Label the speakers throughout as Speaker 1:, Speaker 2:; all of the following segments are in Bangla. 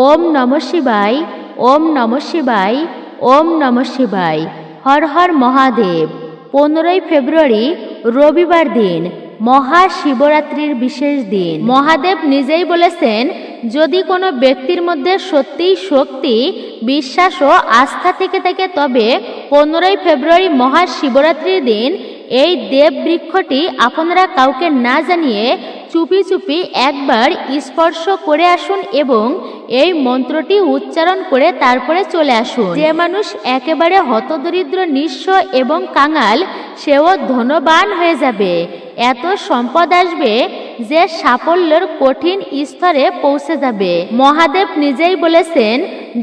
Speaker 1: ওম নম শিবায়, ওম নম শিবায়, ওম নম শিবায়। হর হর মহাদেব। পনেরোই ফেব্রুয়ারি রবিবার দিন, মহাশিবরাত্রির বিশেষ দিন। মহাদেব নিজেই বলেছেন, যদি কোনো ব্যক্তির মধ্যে সত্যিই শক্তি, বিশ্বাস ও আস্থা থেকে থাকে, তবে পনেরোই ফেব্রুয়ারি মহাশিবরাত্রির দিন এই দেব বৃক্ষটি আপনারা কাউকে না জানিয়ে চুপি চুপি একবার স্পর্শ করে আসুন এবং এই মন্ত্রটি উচ্চারণ করে তারপরে চলে আসুন। যে মানুষ একেবারে হতদরিদ্র, নিঃস্ব এবং কাঙাল, সেও ধনবান হয়ে যাবে। এত সম্পদ আসবে যে সাফল্যের কঠিন স্তরে পৌঁছে যাবে। মহাদেব নিজেই বলেছেন,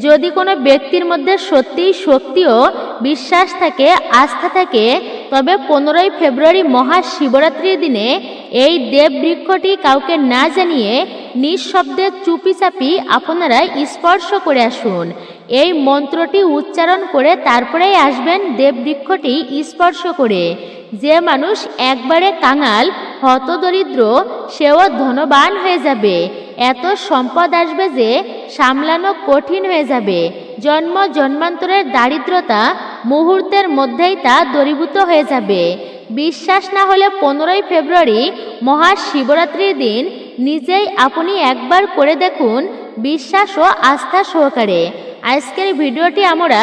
Speaker 1: যদি কোনো ব্যক্তির মধ্যে সত্যিই শক্তি ও বিশ্বাস থাকে, আস্থা থাকে তবে পনেরোই ফেব্রুয়ারি মহাশিবরাত্রির দিনে এই দেব বৃক্ষটি কাউকে না জানিয়ে নিঃশব্দে চুপিচাপি আপনারা স্পর্শ করে আসুন। এই মন্ত্রটি উচ্চারণ করে তারপরেই আসবেন দেব বৃক্ষটি স্পর্শ করে। যে মানুষ একবারে কাঙাল, হতদরিদ্র, সেও ধনবান হয়ে যাবে। এত সম্পদ আসবে যে সামলানো কঠিন হয়ে যাবে। জন্ম জন্মান্তরের দারিদ্রতা মুহূর্তের মধ্যেই তা দরিভূত হয়ে যাবে। বিশ্বাস না হলে পনেরোই ফেব্রুয়ারি মহাশিবরাত্রির দিন নিজেই আপনি একবার করে দেখুন, বিশ্বাস ও আস্থা সহকারে। আজকের ভিডিওটি আমরা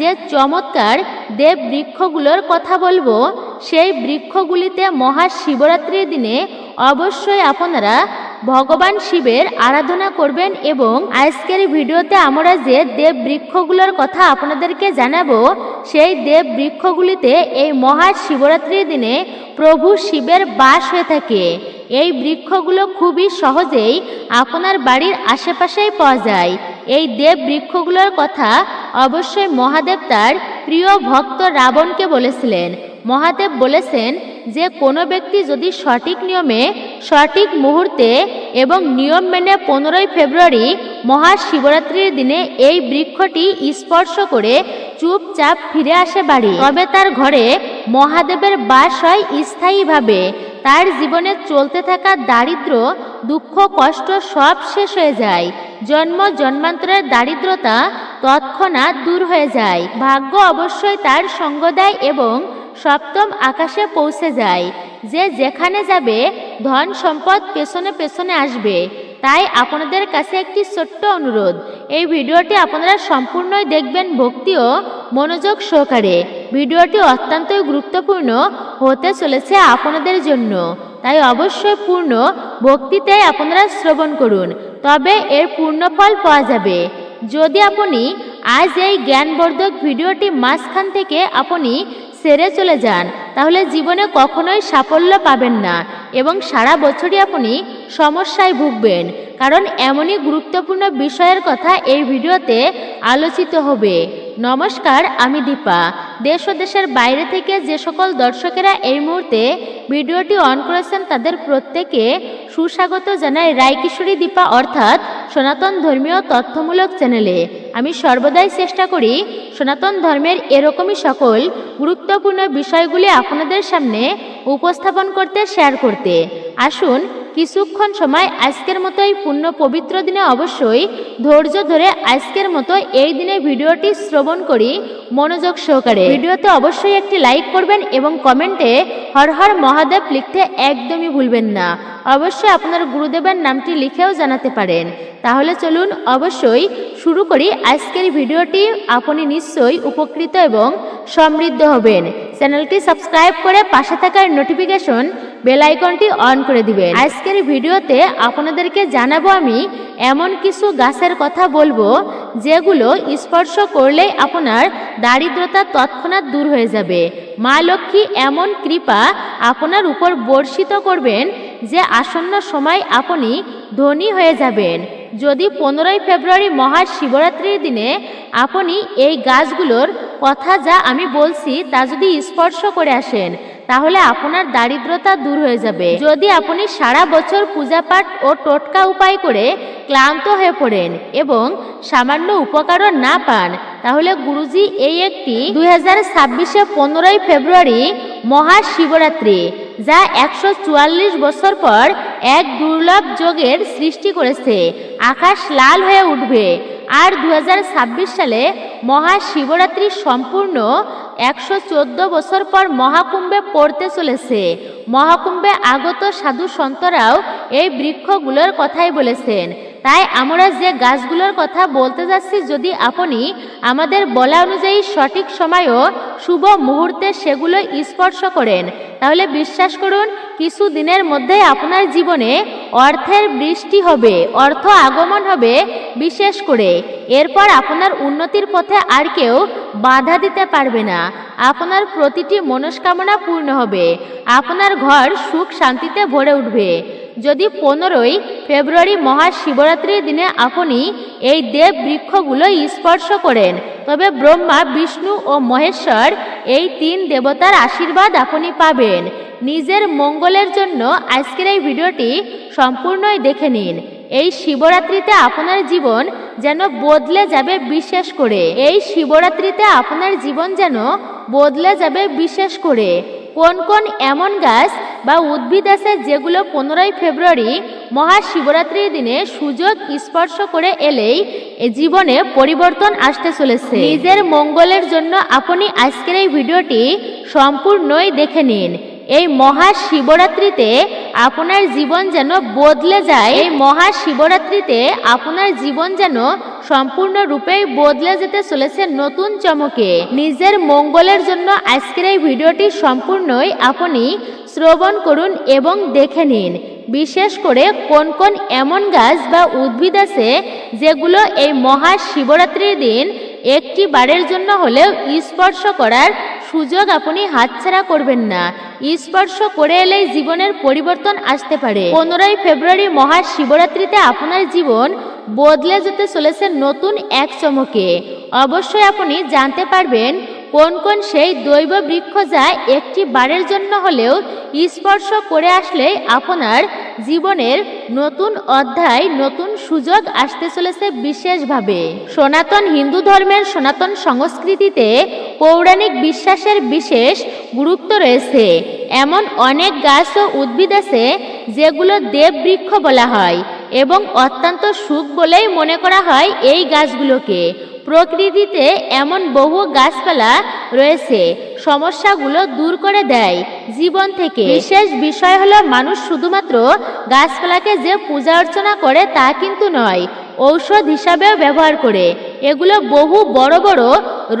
Speaker 1: যে চমৎকার দেব বৃক্ষগুলোর কথা বলব, সেই বৃক্ষগুলিতে মহাশিবরাত্রির দিনে অবশ্যই আপনারা ভগবান শিবের আরাধনা করবেন এবং আজকের ভিডিওতে আমরা যে দেব বৃক্ষগুলোর কথা আপনাদেরকে জানাব, সেই দেব বৃক্ষগুলিতে এই মহা শিবরাত্রির দিনে প্রভু শিবের বাস হয়ে থাকে। এই বৃক্ষগুলো খুবই সহজেই আপনার বাড়ির আশেপাশেই পাওয়া যায়। এই দেব বৃক্ষগুলোর কথা অবশ্যই মহাদেব তার প্রিয় ভক্ত রাবণকে বলেছিলেন। মহাদেব বলেছেন যে, কোনো ব্যক্তি যদি সঠিক নিয়মে, সঠিক মুহূর্তে এবং নিয়ম মেনে পনেরোই ফেব্রুয়ারি মহাশিবরাত্রির দিনে এই বৃক্ষটি স্পর্শ করে চুপচাপ ফিরে আসে বাড়ি। তবে তার ঘরে মহাদেবের বাস হয় স্থায়ীভাবে। তার জীবনে চলতে থাকা দারিদ্র, দুঃখ, কষ্ট সব শেষ হয়ে যায়। জন্ম, জন্মান্তরের দারিদ্রতা তৎক্ষণাৎ দূর হয়ে যায়। ভাগ্য অবশ্যই তার সঙ্গ দেয় এবং সপ্তম আকাশে পৌঁছে যায়। যে যেখানে যাবে, ধন সম্পদ পেছনে পেছনে আসবে। তাই আপনাদের কাছে একটি ছোট্ট অনুরোধ। এই ভিডিওটি আপনারা সম্পূর্ণই দেখবেন ভক্তি ও মনোযোগ সহকারে। ভিডিওটি অত্যন্তই গুরুত্বপূর্ণ হতে চলেছে আপনাদের জন্য। তাই অবশ্যই পূর্ণ ভক্তিতে আপনারা শ্রবণ করুন। তবে এর পূর্ণ ফল পাওয়া যাবে। যদি আপনি আজ এই জ্ঞানবর্ধক ভিডিওটি মাঝখান থেকে আপনি সেরে চলে যান তাহলে জীবনে কখনোই সাফল্য পাবেন না এবং সারা বছরই আপনি সমস্যায় ভুগবেন। কারণ এমনই গুরুত্বপূর্ণ বিষয়ের কথা এই ভিডিওতে আলোচিত হবে। নমস্কার, আমি দীপা। দেশ ও দেশের বাইরে থেকে যে সকল দর্শকেরা এই মুহূর্তে ভিডিওটি অন করেছেন, তাদের প্রত্যেকে সুস্বাগত জানাই রায়কিশোরী দীপা অর্থাৎ সনাতন ধর্মীয় তথ্যমূলক চ্যানেলে আমি সর্বদাই চেষ্টা করি সনাতন ধর্মের এরকমই সকল গুরুত্বপূর্ণ বিষয়গুলি আপনাদের সামনে উপস্থাপন করতে শেয়ার করতে। আসুন কিছুক্ষণ সময় আজকের মতো এই পুণ্য পবিত্র দিনে অবশ্যই ধৈর্য ধরে আজকের মতো এই দিনে ভিডিওটি শ্রবণ করি, মনোযোগ সহকারে। ভিডিওতে অবশ্যই একটি লাইক করবেন এবং কমেন্টে হর হর মহাদেব লিখতে একদমই ভুলবেন না। অবশ্যই আপনার গুরুদেবের নামটি লিখেও জানাতে পারেন। তাহলে চলুন অবশ্যই শুরু করি। আজকের ভিডিওটি আপনি নিশ্চয়ই উপকৃত এবং সমৃদ্ধ হবেন। চ্যানেলটি সাবস্ক্রাইব করে পাশে থাকার নোটিফিকেশন বেল আইকনটি অন করে দিবেন। আজকের ভিডিওতে আপনাদেরকে জানাব আমি এমন কিছু গাছের কথা বলব যেগুলো স্পর্শ করলেই আপনার দারিদ্রতা তৎক্ষণাৎ দূর হয়ে যাবে। মা লক্ষ্মী এমন কৃপা আপনার উপর বর্ষিত করবেন যে আসন্ন সময় আপনি ধনী হয়ে যাবেন। যদি পনেরোই ফেব্রুয়ারি মহাশিবরাত্রির দিনে আপনি এই গাছগুলোর কথা যা আমি বলছি তা যদি স্পর্শ করে আসেন তাহলে আপনার দারিদ্রতা দূর হয়ে যাবে। যদি আপনি সারা বছর পূজা পাঠ ও টোটকা উপায় করে ক্লান্ত হয়ে পড়েন এবং সামান্য উপকারও না পান, তাহলে গুরুজি এই একটি দুই হাজার ছাব্বিশে পনেরোই ফেব্রুয়ারি মহাশিবরাত্রি, যা একশো চুয়াল্লিশ বছর পর এক দুর্লভ যোগের সৃষ্টি করেছে। আকাশ লাল হয়ে উঠবে। আর দু হাজার ছাব্বিশ সালে মহাশিবরাত্রি সম্পূর্ণ একশো চোদ্দ বছর পর মহাকুম্ভে পড়তে চলেছে। মহাকুম্ভে আগত সাধু সন্তরাও এই বৃক্ষগুলোর কথাই বলেছেন। তাই আমরা যে গাছগুলোর কথা বলতে যাচ্ছি, যদি আপনি আমাদের বলা অনুযায়ী সঠিক সময়ও শুভ মুহূর্তে সেগুলো স্পর্শ করেন, তাহলে বিশ্বাস করুন, কিছু দিনের মধ্যেই আপনার জীবনে অর্থের বৃষ্টি হবে, অর্থ আগমন হবে বিশেষ করে। এরপর আপনার উন্নতির পথে আর কেউ বাধা দিতে পারবে না। আপনার প্রতিটি মনস্কামনা পূর্ণ হবে। আপনার ঘর সুখ শান্তিতে ভরে উঠবে। যদি পনেরোই ফেব্রুয়ারি মহাশিবরাত্রির দিনে আপনি এই দেব বৃক্ষগুলো স্পর্শ করেন, তবে ব্রহ্মা, বিষ্ণু ও মহেশ্বর এই তিন দেবতার আশীর্বাদ আপনি পাবেন। নিজের মঙ্গলের জন্য আজকের এই ভিডিওটি সম্পূর্ণই দেখে নিন। এই শিবরাত্রিতে আপনার জীবন যেন বদলে যাবে বিশেষ করে। এই শিবরাত্রিতে আপনার জীবন যেন বদলে যাবে বিশেষ করে। কোন কোন এমন গাছ বা উদ্ভিদ আছে যেগুলো পনেরোই ফেব্রুয়ারি মহাশিবরাত্রির দিনে সুযোগ স্পর্শ করে এলেই জীবনে পরিবর্তন আসতে চলেছে। নিজের মঙ্গলের জন্য আপনি আজকের এই ভিডিওটি সম্পূর্ণই দেখে নিন। এই মহাশিবরাত্রিতে আপনার জীবন যেন বদলে যায়। এই মহাশিবরাত্রিতে আপনার জীবন যেন সম্পূর্ণরূপেই বদলে যেতে চলেছে নতুন চমকে। নিজের মঙ্গলের জন্য আজকের এই ভিডিওটি সম্পূর্ণই আপনি শ্রবণ করুন এবং দেখে নিন। বিশেষ করে কোন কোন এমন গাছ বা উদ্ভিদ আছে যেগুলো এই মহা শিবরাত্রির দিন একটি বারের জন্য হলেও স্পর্শ করার সুযোগ আপনি হাতছাড়া করবেন না। স্পর্শ করে এলেই জীবনের পরিবর্তন আসতে পারে। পনেরোই ফেব্রুয়ারি মহা শিবরাত্রিতে আপনার জীবন বদলে যেতে চলেছে নতুন এক চমকে। অবশ্যই আপনি জানতে পারবেন কোন কোন সেই দৈব বৃক্ষ যা একটি বারের জন্য হলেও স্পর্শ করে আসলে আপনার জীবনের নতুন অধ্যায়, নতুন সুযোগ আসতে চলেছে বিশেষভাবে। সনাতন হিন্দু ধর্মের সনাতন সংস্কৃতিতে পৌরাণিক বিশ্বাসের বিশেষ গুরুত্ব রয়েছে। এমন অনেক গাছ ও উদ্ভিদ আছে যেগুলো দেব বৃক্ষ বলা হয় এবং অত্যন্ত সুখ বলেই মনে করা হয় এই গাছগুলোকে। প্রকৃতিতে এমন বহু গাছপালা রয়েছে, সমস্যাগুলো দূর করে দেয় জীবন থেকে। বিশেষ বিষয় হলো মানুষ শুধুমাত্র গাছপালাকে যে পূজা অর্চনা করে তা কিন্তু নয়, ঔষধ হিসাবেও ব্যবহার করে। এগুলো বহু বড় বড়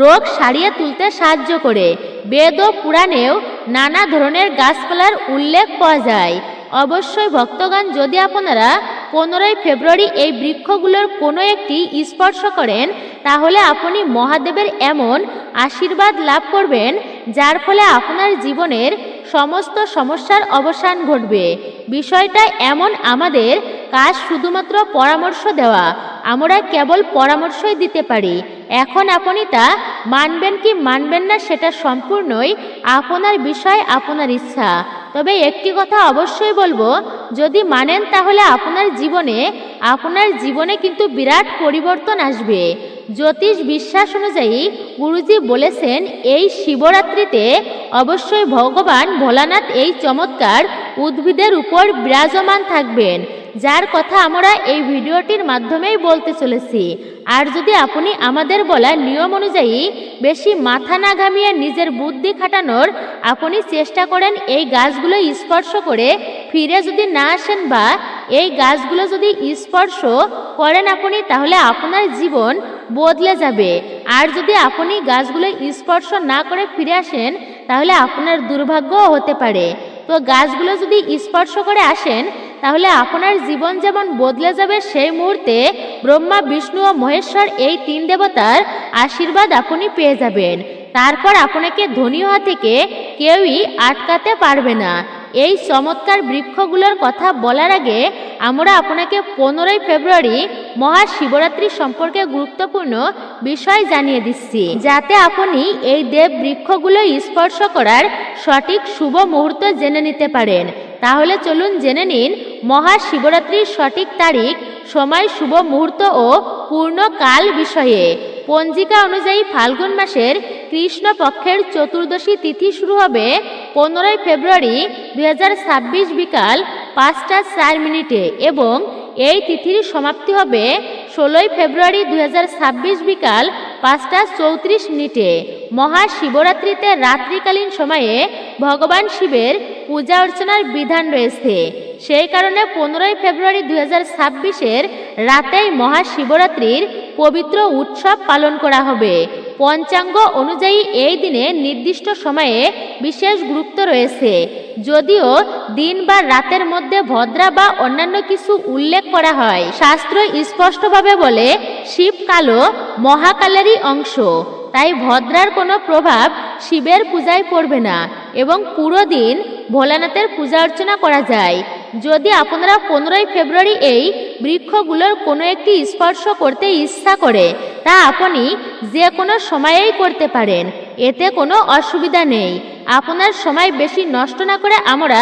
Speaker 1: রোগ সারিয়ে তুলতে সাহায্য করে। বেদ ও পুরাণেও নানা ধরনের গাছপালার উল্লেখ পাওয়া যায়। অবশ্যই ভক্তগণ, যদি আপনারা পনেরোই ফেব্রুয়ারি এই বৃক্ষগুলোর কোনো একটি স্পর্শ করেন, তাহলে আপনি মহাদেবের এমন আশীর্বাদ লাভ করবেন, যার ফলে আপনার জীবনের সমস্ত সমস্যার অবসান ঘটবে। বিষয়টা এমন আমাদের কাজ শুধুমাত্র পরামর্শ দেওয়া, আমরা কেবল পরামর্শই দিতে পারি। এখন আপনি তা মানবেন কি মানবেন না সেটা সম্পূর্ণই আপনার বিষয়, আপনার ইচ্ছা। তবে একটি কথা অবশ্যই বলব, যদি মানেন তাহলে আপনার জীবনে আপনার জীবনে কিন্তু বিরাট পরিবর্তন আসবে। জ্যোতিষ বিশ্বাস অনুযায়ী গুরুজি বলেছেন, এই শিবরাত্রিতে অবশ্যই ভগবান ভোলানাথ এই চমৎকার উদ্ভিদের উপর বিরাজমান থাকবেন। যার কথা আমরা এই ভিডিওটির মাধ্যমেই বলতে চলেছি। আর যদি আপনি আমাদের বলা নিয়ম অনুযায়ী বেশি মাথা না ঘামিয়ে নিজের বুদ্ধি খাটানোর আপনি চেষ্টা করেন এই গাছগুলো স্পর্শ করে ফিরে যদি না আসেন বা এই গাছগুলো যদি স্পর্শ করেন আপনি, তাহলে আপনার জীবন বদলে যাবে। আর যদি আপনি গাছগুলো স্পর্শ না করে ফিরে আসেন, তাহলে আপনার দুর্ভাগ্যও হতে পারে। তো গাছগুলো যদি স্পর্শ করে আসেন তাহলে আপনার জীবন যেমন বদলে যাবে সেই মুহূর্তে ব্রহ্মা, বিষ্ণু ও মহেশ্বর এই তিন দেবতার আশীর্বাদ আপনি পেয়ে যাবেন। তারপর আপনাকে ধনী হওয়া থেকে কেউই আটকাতে পারবে না। এই চমৎকার বৃক্ষগুলোর কথা বলার আগে আমরা আপনাকে পনেরোই ফেব্রুয়ারি মহাশিবরাত্রি সম্পর্কে গুরুত্বপূর্ণ বিষয় জানিয়ে দিচ্ছি। যাতে আপনি এই দেব বৃক্ষগুলো স্পর্শ করার সঠিক শুভ মুহূর্ত জেনে নিতে পারেন। তাহলে চলুন জেনে নিন মহাশিবরাত্রির সঠিক তারিখ, সময়, শুভ মুহূর্ত ও পূর্ণ কাল বিষয়ে। পঞ্জিকা অনুযায়ী ফাল্গুন মাসের কৃষ্ণপক্ষের চতুর্দশী তিথি শুরু হবে পনেরোই ফেব্রুয়ারি দু হাজার ছাব্বিশ বিকাল পাঁচটা চার মিনিটে এবং এই তিথির সমাপ্তি হবে ষোলোই ফেব্রুয়ারি দুই হাজার ছাব্বিশ বিকাল পাঁচটা চৌত্রিশ মিনিটে। মহাশিবরাত্রিতে রাত্রিকালীন সময়ে ভগবান শিবের পূজা অর্চনার বিধান রয়েছে। সেই কারণে পনেরোই ফেব্রুয়ারি দুই হাজার ছাব্বিশের রাতেই মহাশিবরাত্রির পবিত্র উৎসব পালন করা হবে। পঞ্চাঙ্গ অনুযায়ী এই দিনে নির্দিষ্ট সময়ে বিশেষ গুরুত্ব রয়েছে। যদিও দিন বা রাতের মধ্যে ভদ্রা বা অন্যান্য কিছু উল্লেখ করা হয়। শাস্ত্র স্পষ্টভাবে বলে শিব কালো মহাকালেরই অংশ। তাই ভদ্রার কোনো প্রভাব শিবের পূজায় পড়বে না এবং পুরো দিন ভোলানাথের পূজা অর্চনা করা যায়। যদি আপনারা পনেরোই ফেব্রুয়ারি এই বৃক্ষগুলোর কোনো একটি স্পর্শ করতে ইচ্ছা করে, তা আপনি যে কোনো সময়েই করতে পারেন। এতে কোনো অসুবিধা নেই। আপনার সময় বেশি নষ্ট না করে আমরা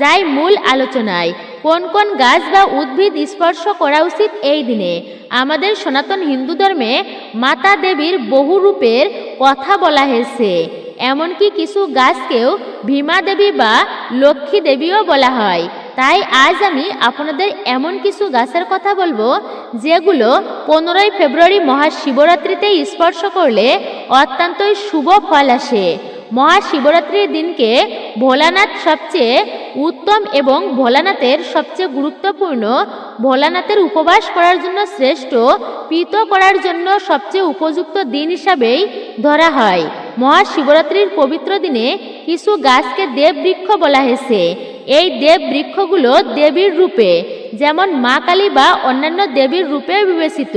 Speaker 1: যাই মূল আলোচনায়। কোন কোন গাছ বা উদ্ভিদ স্পর্শ করা উচিত এই দিনে? আমাদের সনাতন হিন্দু ধর্মে মাতা দেবীর বহু রূপের কথা বলা হয়েছে। এমনকি কিছু গাছকেও ভীমা দেবী বা লক্ষ্মী দেবীও বলা হয়। তাই আজ আমি আপনাদের এমন কিছু গাছের কথা বলব, যেগুলো পনেরোই ফেব্রুয়ারি মহাশিবরাত্রিতে স্পর্শ করলে অত্যন্তই শুভ ফল আসে। মহাশিবরাত্রির দিনকে ভোলানাথ সবচেয়ে উত্তম এবং ভোলানাথের সবচেয়ে গুরুত্বপূর্ণ। ভোলানাথের উপবাস করার জন্য শ্রেষ্ঠ, পিত করার জন্য সবচেয়ে উপযুক্ত দিন হিসাবেই ধরা হয়। মহাশিবরাত্রির পবিত্র দিনে কিছু গাছকে দেববৃক্ষ বলা হয়েছে। এই দেব বৃক্ষগুলো দেবীর রূপে, যেমন মা কালী বা অন্যান্য দেবীর রূপে বিবেচিত।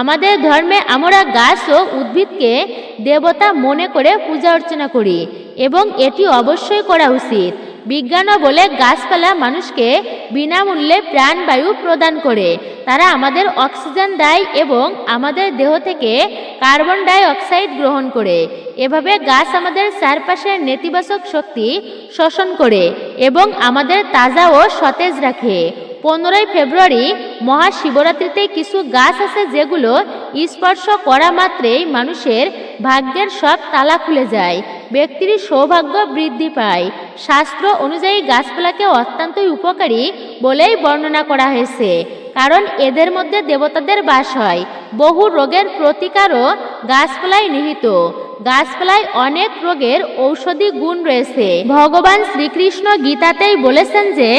Speaker 1: আমাদের ধর্মে আমরা গাছ ও উদ্ভিদকে দেবতা মনে করে পূজা অর্চনা করি এবং এটি অবশ্যই করা উচিত। বিজ্ঞানও বলে গাছপালা মানুষকে বিনামূল্যে প্রাণবায়ু প্রদান করে। তারা আমাদের অক্সিজেন দেয় এবং আমাদের দেহ থেকে কার্বন ডাই অক্সাইড গ্রহণ করে। এভাবে গাছ আমাদের চারপাশের নেতিবাচক শক্তি শোষণ করে এবং আমাদের তাজা ও সতেজ রাখে। পনেরোই ফেব্রুয়ারি মহাশিবরাত্রিতে কিছু গাছ আছে যেগুলো স্পর্শ করা মাত্রেই মানুষের ভাগ্যের সব তালা খুলে যায়। ব্যক্তির সৌভাগ্য বৃদ্ধি পায়। শাস্ত্র অনুযায়ী গাছপালাকে অত্যন্তই উপকারী বলেই বর্ণনা করা হয়েছে। কারণ এদের মধ্যে দেবতাদের বাস হয়। বহু রোগের প্রতিকারও গাছপালায় নিহিত। গাছপালায় অনেক রোগের ঔষধি গুণ রয়েছে। ভগবান শ্রীকৃষ্ণ গীতাতেই বলেছেন যে,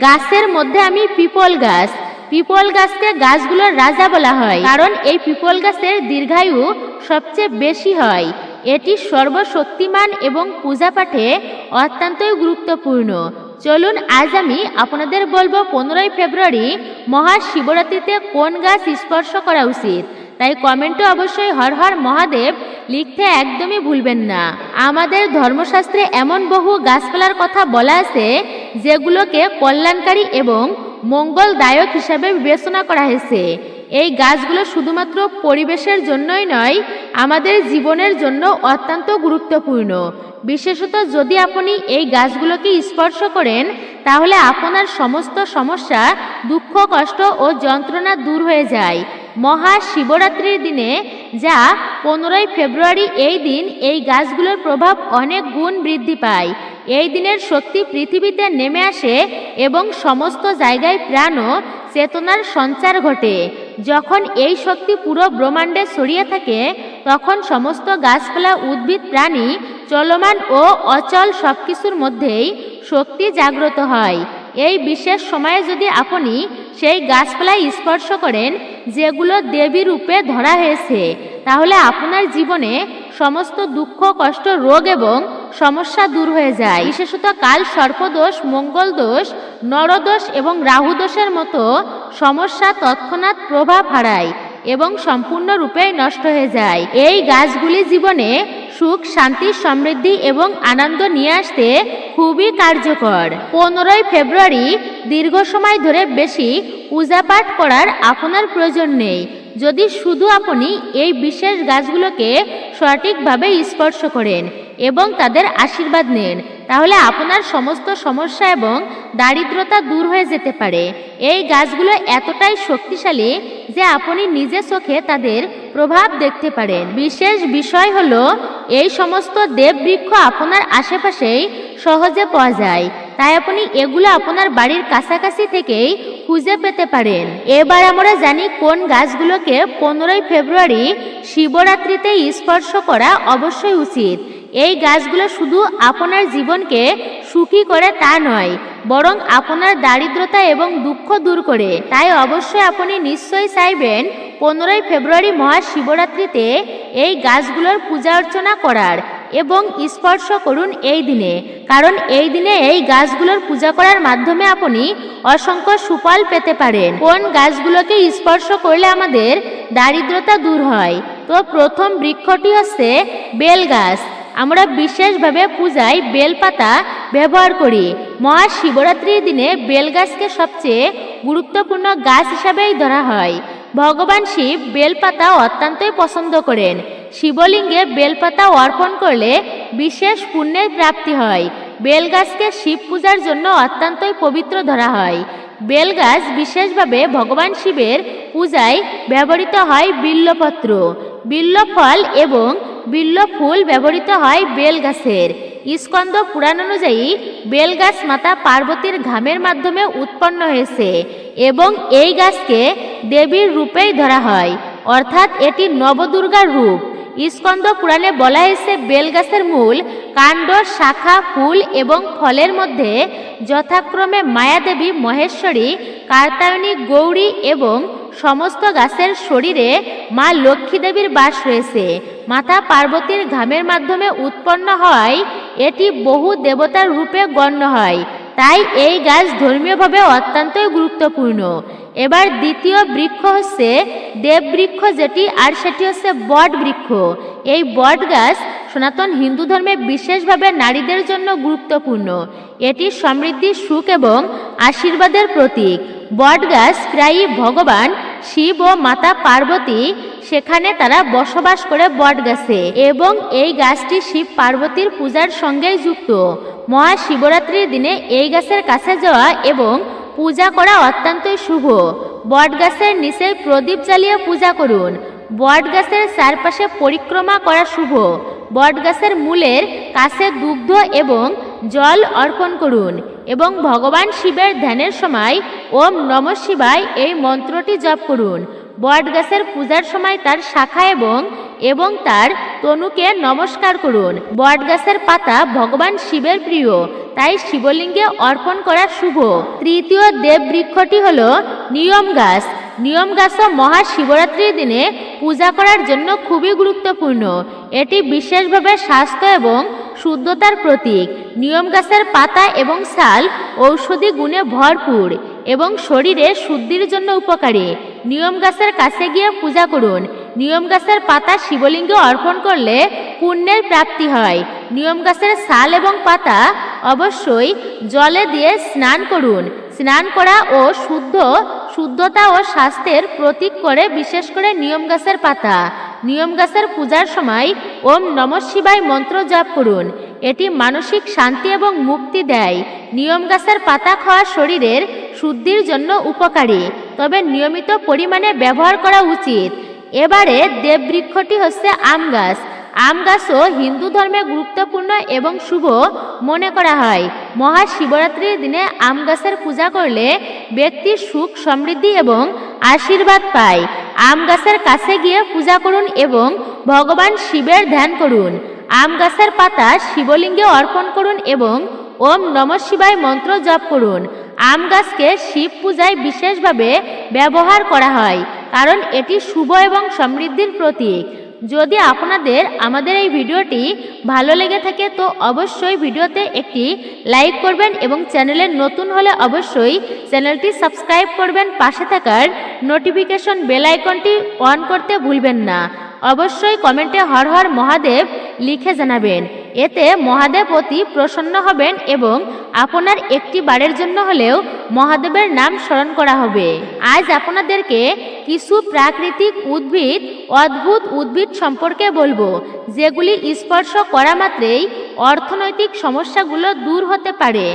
Speaker 1: গাছের মধ্যে আমি পিপল গাছ। পিপল গাছকে গাছগুলোর রাজা বলা হয়। কারণ এই পিপল গাছের দীর্ঘায়ু সবচেয়ে বেশি হয়। এটি সর্বশক্তিমান এবং পূজা পাঠে অত্যন্তই গুরুত্বপূর্ণ। চলুন, আজ আমি আপনাদের বলব পনেরোই ফেব্রুয়ারি মহাশিবরাত্রিতে কোন গাছ স্পর্শ করা উচিত। তাই কমেন্টে অবশ্যই হর হর মহাদেব লিখতে একদমই ভুলবেন না। আমাদের ধর্মশাস্ত্রে এমন বহু গাছপালার কথা বলা আছে, যেগুলোকে কল্যাণকারী এবং মঙ্গলদায়ক হিসাবে বিবেচনা করা হয়েছে। এই গাছগুলো শুধুমাত্র পরিবেশের জন্যই নয়, আমাদের জীবনের জন্য অত্যন্ত গুরুত্বপূর্ণ। বিশেষত যদি আপনি এই গাছগুলোকে স্পর্শ করেন, তাহলে আপনার সমস্ত সমস্যা, দুঃখ, কষ্ট ও যন্ত্রণা দূর হয়ে যায়। মহাশিবরাত্রির দিনে যা পনেরোই ফেব্রুয়ারি এই দিন, এই গাছগুলোর প্রভাব অনেক গুণ বৃদ্ধি পায়। এই দিনের শক্তি পৃথিবীতে নেমে আসে এবং সমস্ত জায়গায় প্রাণ ও চেতনার সঞ্চার ঘটে। যখন এই শক্তি পুরো ব্রহ্মাণ্ডে ছড়িয়ে থাকে, তখন সমস্ত গাছপালা, উদ্ভিদ, প্রাণী চলমান ও অচল সব কিছুর মধ্যেই শক্তি জাগ্রত হয়। এই বিশেষ সময়ে যদি আপনি সেই গাছপালায় স্পর্শ করেন যেগুলো দেবী রূপে ধরা হয়েছে, তাহলে আপনার জীবনে সমস্ত দুঃখ, কষ্ট, রোগ এবং সমস্যা দূর হয়ে যায়। বিশেষত কাল সর্পদোষ মঙ্গল দোষ নরদোষ এবং রাহুদোষের মতো সমস্যা তৎক্ষণাৎ প্রভাব হারায় এবং সম্পূর্ণরূপে নষ্ট হয়ে যায়। এই গাছগুলি জীবনে সুখ, শান্তি, সমৃদ্ধি এবং আনন্দ নিয়ে আসতে খুবই কার্যকর। পনেরোই ফেব্রুয়ারি দীর্ঘ সময় ধরে বেশি পূজাপাঠ করার আপনার প্রয়োজন নেই। যদি শুধু আপনি এই বিশেষ গাছগুলোকে সঠিকভাবে স্পর্শ করেন এবং তাদের আশীর্বাদ নেন তাহলে আপনার সমস্ত সমস্যা এবং দারিদ্রতা দূর হয়ে যেতে পারে। এই গাছগুলো এতটাই শক্তিশালী যে আপনি নিজে চোখে তাদের প্রভাব দেখতে পারেন। বিশেষ বিষয় হলো, এই সমস্ত দেববৃক্ষ আপনার আশেপাশেই সহজে পাওয়া যায়। তাই আপনি এগুলো আপনার বাড়ির কাছাকাছি থেকেই খুঁজে পেতে পারেন। এবার আমরা জানি কোন গাছগুলোকে পনেরোই ফেব্রুয়ারি শিবরাত্রিতে স্পর্শ করা অবশ্যই উচিত। এই গাছগুলো শুধু আপনার জীবনকে সুখী করে তা নয়, বরং আপনার দারিদ্রতা এবং দুঃখ দূর করে। তাই অবশ্যই আপনি নিশ্চয়ই চাইবেন পনেরোই ফেব্রুয়ারি মহাশিবরাত্রিতে এই গাছগুলোর পূজা অর্চনা করার এবং স্পর্শ করুন এই দিনে, কারণ এই দিনে এই গাছগুলোর পূজা করার মাধ্যমে আপনি অসংখ্য সুফল পেতে পারেন। কোন গাছগুলোকে স্পর্শ করলে আমাদের দারিদ্রতা দূর হয়? তো প্রথম বৃক্ষটি হচ্ছে বেল গাছ। আমরা বিশেষভাবে পূজায় বেলপাতা ব্যবহার করি। মহাশিবরাত্রির দিনে বেলগাছকে সবচেয়ে গুরুত্বপূর্ণ গাছ হিসাবেই ধরা হয়। ভগবান শিব বেলপাতা অত্যন্তই পছন্দ করেন। শিবলিঙ্গে বেলপাতা অর্পণ করলে বিশেষ পুণ্যের প্রাপ্তি হয়। বেলগাছকে শিব পূজার জন্য অত্যন্তই পবিত্র ধরা হয়। বেলগাছ বিশেষভাবে ভগবান শিবের পূজায় ব্যবহৃত হয় বিল্লপত্র। বিল্ল ফল এবং বিল্ল ফুল ব্যবহৃত হয় বেল গাছের স্কন্দ পুরাণ অনুযায়ী বেলগাছ মাতা পার্বতীর ঘামের মাধ্যমে উৎপন্ন হয়েছে এবং এই গাছকে দেবীর রূপেই ধরা হয়। অর্থাৎ এটি নবদুর্গার রূপ। স্কন্দ পুরাণে বলা হয়েছে বেলগাছের মূল, কাণ্ড, শাখা, ফুল এবং ফলের মধ্যে যথাক্রমে মায়াদেবী, মহেশ্বরী, কার্তায়নী, গৌরী এবং সমস্ত গাছের শরীরে মা লক্ষ্মী দেবীর বাস রয়েছে। মাতা পার্বতীর ঘামের মাধ্যমে উৎপন্ন হয়, এটি বহু দেবতার রূপে গণ্য হয়। তাই এই গাছ ধর্মীয়ভাবে অত্যন্তই গুরুত্বপূর্ণ। এবার দ্বিতীয় বৃক্ষ হচ্ছে দেববৃক্ষ যেটি, আর সেটি হচ্ছে বট বৃক্ষ এই বট গাছ সনাতন হিন্দু ধর্মে বিশেষভাবে নারীদের জন্য গুরুত্বপূর্ণ। এটি সমৃদ্ধি, সুখ এবং আশীর্বাদের প্রতীক। বট গাছ প্রায়ই ভগবান শিব ও মাতা পার্বতী সেখানে তারা বসবাস করে বট গাছে এবং এই গাছটি শিব পার্বতীর পূজার সঙ্গেই যুক্ত। মহাশিবরাত্রির দিনে এই গাছের কাছে যাওয়া এবং পূজা করা অত্যন্তই শুভ। বট গাছের নিচে প্রদীপ জ্বালিয়ে পূজা করুন। বট গাছের চারপাশে পরিক্রমা করা শুভ। বট গাছের মূলের কাছে দুগ্ধ এবং জল অর্পণ করুন এবং ভগবান শিবের ধ্যানের সময় ওম নম শিবায় এই মন্ত্রটি জপ করুন। বট গাছের পূজার সময় তার শাখা এবং এবং তার তনুকে নমস্কার করুন। বট গাছের পাতা ভগবান শিবের প্রিয়, তাই শিবলিঙ্গে অর্পণ করা শুভ। তৃতীয় দেব বৃক্ষটি হল নিয়ম গাছ। নিয়ম গাছও মহাশিবরাত্রির দিনে পূজা করার জন্য খুবই গুরুত্বপূর্ণ। এটি বিশেষভাবে স্বাস্থ্য এবং শুদ্ধতার প্রতীক। নিয়ম গাছের পাতা এবং ছাল ঔষধি গুণে ভরপুর। এবং শরীরে শুদ্ধির জন্য উপকারী। নিয়ম গাছের কাছে গিয়ে পূজা করুন। নিয়ম গাছের পাতা শিবলিঙ্গে অর্পণ করলে পুণ্যের প্রাপ্তি হয়। নিয়ম গাছের ছাল এবং পাতা অবশ্যই জলে দিয়ে স্নান করুন। স্নান করা ও শুদ্ধ, শুদ্ধতা ও স্বাস্থ্যের প্রতীক করে বিশেষ করে নিয়ম গাছের পাতা। নিয়ম গাছের পূজার সময় ওম নম শিবায় মন্ত্র জপ করুন। এটি মানসিক শান্তি এবং মুক্তি দেয়। নিয়ম গাছের পাতা খাওয়া শরীরের শুদ্ধির জন্য উপকারী, তবে নিয়মিত পরিমাণে ব্যবহার করা উচিত। এবারে দেববৃক্ষটি হচ্ছে আম গাছ। আম গাছও হিন্দু ধর্মে গুরুত্বপূর্ণ এবং শুভ মনে করা হয়। মহাশিবরাত্রির দিনে আম গাছের পূজা করলে ব্যক্তি সুখ, সমৃদ্ধি এবং আশীর্বাদ পায়। আম গাছের কাছে গিয়ে পূজা করুন এবং ভগবান শিবের ধ্যান করুন। আম গাছের পাতা শিবলিঙ্গে অর্পণ করুন এবং ওম নম শিবায় মন্ত্র জপ করুন। আম গাছকে শিব পূজায় বিশেষভাবে ব্যবহার করা হয়, কারণ এটি শুভ এবং সমৃদ্ধির প্রতীক। যদি আপনাদের আমাদের এই ভিডিওটি ভালো লেগে থাকে, তো অবশ্যই ভিডিওতে একটি লাইক করবেন এবং চ্যানেলের নতুন হলে অবশ্যই চ্যানেলটি সাবস্ক্রাইব করবেন। পাশে থাকার নোটিফিকেশন বেল আইকনটি অন করতে ভুলবেন না। অবশ্যই কমেন্টে হর হর মহাদেব লিখে জানাবেন। এতে মহাদেব অতি প্রসন্ন হবেন এবং আপনার একটি বারের জন্য হলেও মহাদেবের নাম স্মরণ করা হবে। আজ আপনাদেরকে কিছু প্রাকৃতিক উদ্ভিদ, অদ্ভুত উদ্ভিদ সম্পর্কে বলব, যেগুলি স্পর্শ করা মাত্রেই অর্থনৈতিক সমস্যাগুলো দূর হতে পারে।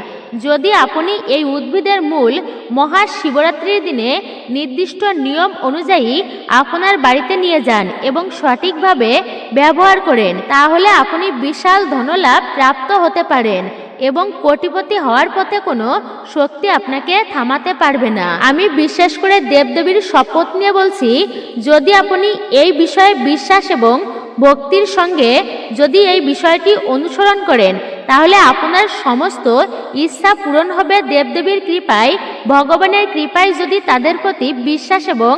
Speaker 1: যদি আপনি এই উদ্ভিদের মূল মহাশিবরাত্রির দিনে নির্দিষ্ট নিয়ম অনুযায়ী আপনার বাড়িতে নিয়ে যান এবং সঠিকভাবে ব্যবহার করেন, তাহলে আপনি বিশাল ধনলাভ প্রাপ্ত হতে পারেন এবং কোটিপতি হওয়ার পথে কোনো শক্তি আপনাকে থামাতে পারবে না। আমি বিশ্বাস করে দেবদেবীর শপথ নিয়ে বলছি, যদি আপনি এই বিষয়ে বিশ্বাস এবং ভক্তির সঙ্গে যদি এই বিষয়টি অনুসরণ করেন, তাহলে আপনার সমস্ত ইচ্ছা পূরণ হবে দেবদেবীর কৃপায়, ভগবানের কৃপায় যদি তাদের প্রতি বিশ্বাস এবং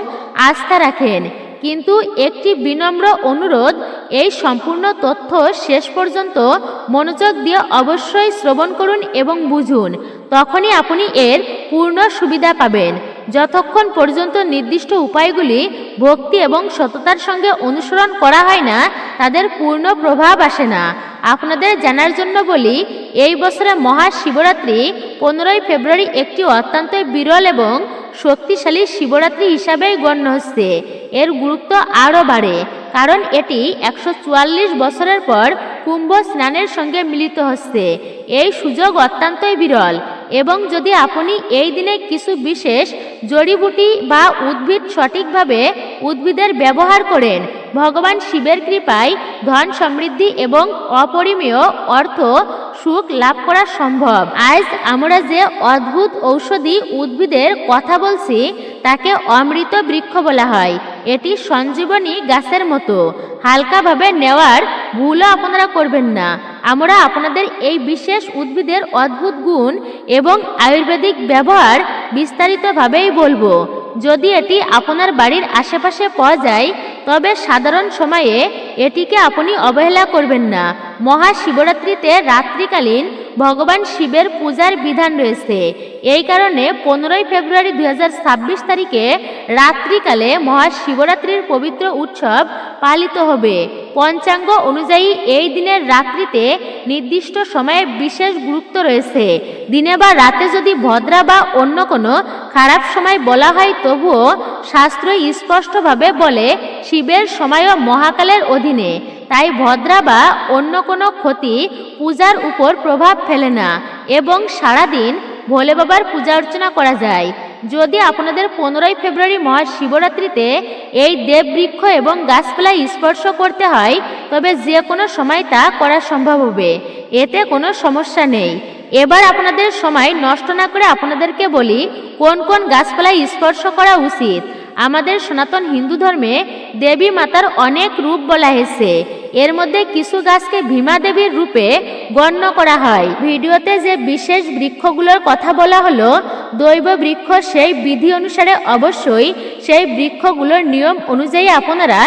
Speaker 1: আস্থা রাখেন। কিন্তু একটি বিনম্র অনুরোধ, এই সম্পূর্ণ তথ্য শেষ পর্যন্ত মনোযোগ দিয়ে অবশ্যই শ্রবণ করুন এবং বুঝুন। তখনই আপনি এর পূর্ণ সুবিধা পাবেন। যতক্ষণ পর্যন্ত নির্দিষ্ট উপায়গুলি ভক্তি এবং সততার সঙ্গে অনুসরণ করা হয় না, তাদের পূর্ণ প্রভাব আসে না। আপনাদের জানার জন্য বলি, এই বছরের মহাশিবরাত্রি পনেরোই ফেব্রুয়ারি একটি অত্যন্ত বিরল এবং শক্তিশালী শিবরাত্রি হিসাবেই গণ্য হচ্ছে। এর গুরুত্ব আরও বাড়ে, কারণ এটি একশো চুয়াল্লিশ বছরের পর কুম্ভ স্নানের সঙ্গে মিলিত হচ্ছে। এই সুযোগ অত্যন্তই বিরল, এবং যদি আপনি এই দিনে কিছু বিশেষ জড়িবুটি বা উদ্ভিদ সঠিকভাবে উদ্ভিদের ব্যবহার করেন, ভগবান শিবের কৃপায় ধন সমৃদ্ধি এবং অপরিমেয় অর্থ সুখ লাভ করা সম্ভব। আজ আমরা যে অদ্ভুত ঔষধি উদ্ভিদের কথা বলছি, তাকে অমৃত বৃক্ষ বলা হয়। এটি সঞ্জীবনী গাছের মতো। হালকাভাবে নেওয়ার ভুলও আপনারা করবেন না। আমরা আপনাদের এই বিশেষ উদ্ভিদের অদ্ভুত গুণ এবং আয়ুর্বেদিক ব্যবহার বিস্তারিতভাবেই বলব। যদি এটি আপনার বাড়ির আশেপাশে পাওয়া যায়, তবে সাধারণ সময়ে এটিকে আপনি অবহেলা করবেন না। মহাশিবরাত্রিতে রাত্রিকালীন ভগবান শিবের পূজার বিধান রয়েছে। এই কারণে পনেরোই ফেব্রুয়ারি দু দুই তারিখে রাত্রিকালে মহাশিবরাত্রির পবিত্র উৎসব পালিত হবে। পঞ্চাঙ্গ অনুযায়ী এই দিনের রাত্রিতে নির্দিষ্ট সময়ে বিশেষ গুরুত্ব রয়েছে। দিনে বা রাতে যদি ভদ্রা বা অন্য কোনো খারাপ সময় বলা হয়, তবুও শাস্ত্র স্পষ্টভাবে বলে, শিবের সময়ও মহাকালের অধীনে। তাই ভদ্রা বা অন্য কোনো ক্ষতি পূজার উপর প্রভাব ফেলে না, এবং সারাদিন ভোলে বাবার পূজা অর্চনা করা যায়। যদি আপনাদের পনেরোই ফেব্রুয়ারি মহাশিবরাত্রিতে এই দেববৃক্ষ এবং গাছপালা স্পর্শ করতে হয়, তবে যে কোনো সময় তা করা সম্ভব হবে। এতে কোনো সমস্যা নেই। এবার আপনাদের সময় নষ্ট না করে আপনাদেরকে বলি, কোন কোন গাছপালা স্পর্শ করা উচিত। আমাদের সনাতন হিন্দু ধর্মে দেবী মাতার অনেক রূপ বলা হয়েছে। এর মধ্যে কিছু গাছকে ভীমা দেবীর রূপে গণ্য করা হয়। ভিডিওতে যে বিশেষ বৃক্ষগুলোর কথা বলা হলো, দৈব বৃক্ষ সেই বিধি অনুসারে অবশ্যই সেই বৃক্ষগুলোর নিয়ম অনুযায়ী আপনারা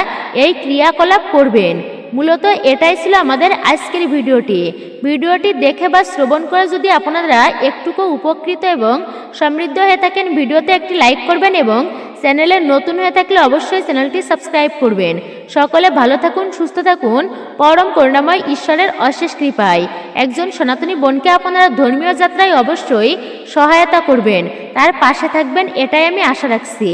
Speaker 1: এই ক্রিয়াকলাপ করবেন। মূলত এটাই ছিল আমাদের আজকের ভিডিওটি। ভিডিওটি দেখে বা শ্রবণ করে যদি আপনারা একটুকু উপকৃত এবং সমৃদ্ধ হয়ে থাকেন, ভিডিওতে একটি লাইক করবেন এবং চ্যানেলে নতুন হয়ে থাকলে অবশ্যই চ্যানেলটি সাবস্ক্রাইব করবেন। সকলে ভালো থাকুন, সুস্থ থাকুন। পরম করুণাময় ঈশ্বরের অশেষ কৃপায়। একজন সনাতনী বোনকে আপনারা ধর্মীয় যাত্রায় অবশ্যই সহায়তা করবেন। তার পাশে থাকবেন, এটাই আমি আশা রাখছি।